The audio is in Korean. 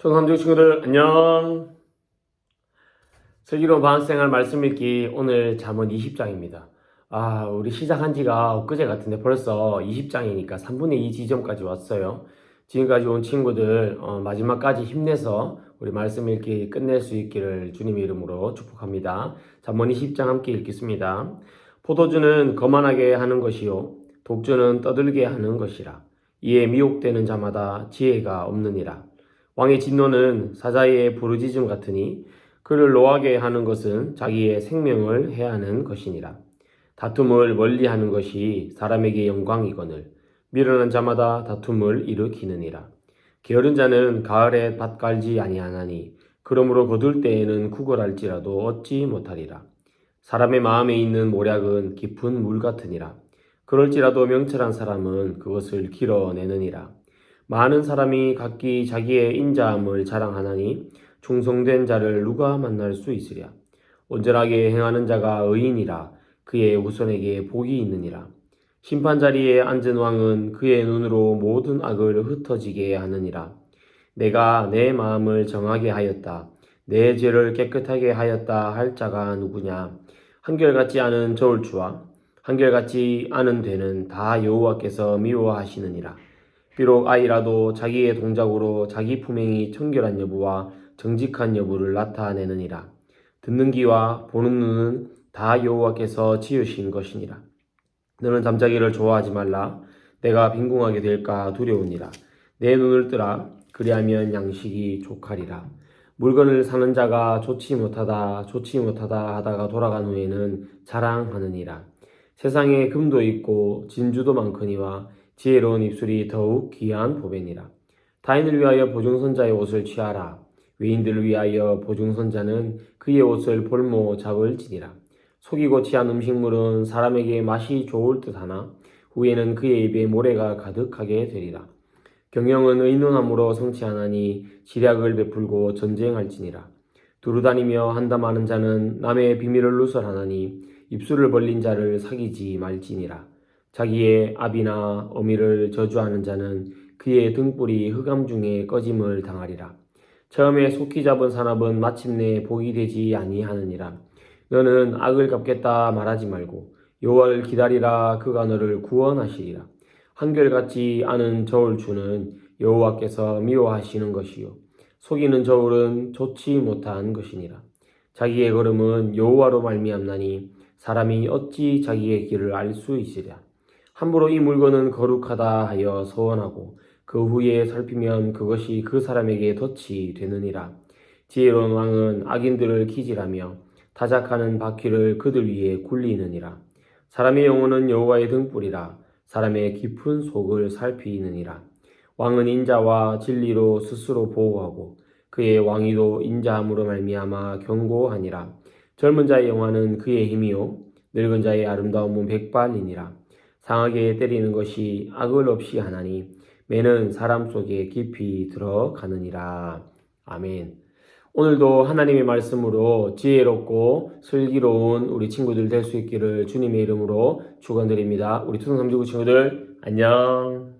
초등학교 친구들 안녕. 슬기로운 방학생활 말씀 읽기 오늘 잠언 20장입니다. 아, 우리 시작한 지가 엊그제 같은데 벌써 20장이니까 3분의 2 지점까지 왔어요. 지금까지 온 친구들 어, 마지막까지 힘내서 우리 말씀 읽기 끝낼 수 있기를 주님의 이름으로 축복합니다. 잠언 20장 함께 읽겠습니다. 포도주는 거만하게 하는 것이요 독주는 떠들게 하는 것이라. 이에 미혹되는 자마다 지혜가 없느니라. 왕의 진노는 사자의 부르짖음 같으니 그를 노하게 하는 것은 자기의 생명을 해하는 것이니라. 다툼을 멀리하는 것이 사람에게 영광이거늘 미련한 자마다 다툼을 일으키느니라. 게으른 자는 가을에 밭 갈지 아니하나니 그러므로 거둘 때에는 구걸할지라도 얻지 못하리라. 사람의 마음에 있는 모략은 깊은 물 같으니라. 그럴지라도 명철한 사람은 그것을 길어내느니라. 많은 사람이 각기 자기의 인자함을 자랑하나니 충성된 자를 누가 만날 수 있으랴. 온전하게 행하는 자가 의인이라 그의 후손에게 복이 있느니라. 심판 자리에 앉은 왕은 그의 눈으로 모든 악을 흩어지게 하느니라. 내가 내 마음을 정하게 하였다. 내 죄를 깨끗하게 하였다 할 자가 누구냐? 한결같지 않은 저울추와 한결같지 않은 되는 다 여호와께서 미워하시느니라. 비록 아이라도 자기의 동작으로 자기 품행이 청결한 여부와 정직한 여부를 나타내느니라. 듣는 귀와 보는 눈은 다 여호와께서 지으신 것이니라. 너는 잠자기를 좋아하지 말라. 내가 빈궁하게 될까 두려우니라. 내 눈을 뜨라. 그리하면 양식이 족하리라. 물건을 사는 자가 좋지 못하다, 좋지 못하다 하다가 돌아간 후에는 자랑하느니라. 세상에 금도 있고 진주도 많거니와 지혜로운 입술이 더욱 귀한 보배니라. 타인을 위하여 보증선자의 옷을 취하라. 외인들을 위하여 보증선자는 그의 옷을 볼모 잡을지니라. 속이고 취한 음식물은 사람에게 맛이 좋을 듯하나 후에는 그의 입에 모래가 가득하게 되리라. 경영은 의논함으로 성취하나니 지략을 베풀고 전쟁할지니라. 두루다니며 한담하는 자는 남의 비밀을 누설하나니 입술을 벌린 자를 사귀지 말지니라. 자기의 아비나 어미를 저주하는 자는 그의 등불이 흑암 중에 꺼짐을 당하리라. 처음에 속히 잡은 산업은 마침내 복이 되지 아니하느니라. 너는 악을 갚겠다 말하지 말고 여호와를 기다리라 그가 너를 구원하시리라. 한결같지 않은 저울 주는 여호와께서 미워하시는 것이요 속이는 저울은 좋지 못한 것이니라. 자기의 걸음은 여호와로 말미암나니 사람이 어찌 자기의 길을 알 수 있으랴. 함부로 이 물건은 거룩하다 하여 소원하고 그 후에 살피면 그것이 그 사람에게 덫이 되느니라. 지혜로운 왕은 악인들을 기질하며 타작하는 바퀴를 그들 위에 굴리느니라. 사람의 영혼은 여호와의 등불이라. 사람의 깊은 속을 살피느니라. 왕은 인자와 진리로 스스로 보호하고 그의 왕위도 인자함으로 말미암아 경고하니라. 젊은 자의 영화는 그의 힘이요 늙은 자의 아름다움은 백발이니라. 상하게 때리는 것이 악을 없이 하나니 매는 사람 속에 깊이 들어가느니라. 아멘. 오늘도 하나님의 말씀으로 지혜롭고 슬기로운 우리 친구들 될 수 있기를 주님의 이름으로 축원드립니다. 우리 투성삼주구 친구들 안녕.